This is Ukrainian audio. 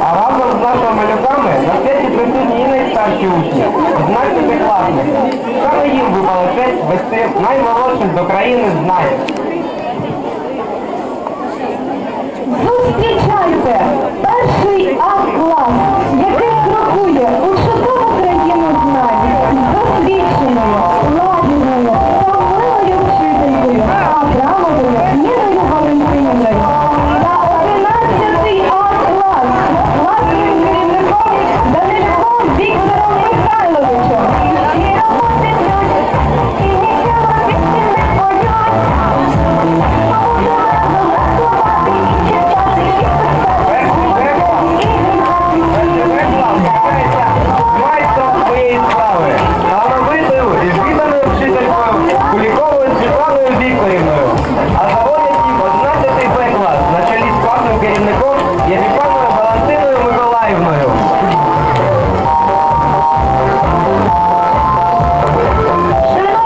А разом з нашими малюками на святі присутні і найстарші учні, однадцятикласники. Саме їм випала честь вести наймолодших до країни знань.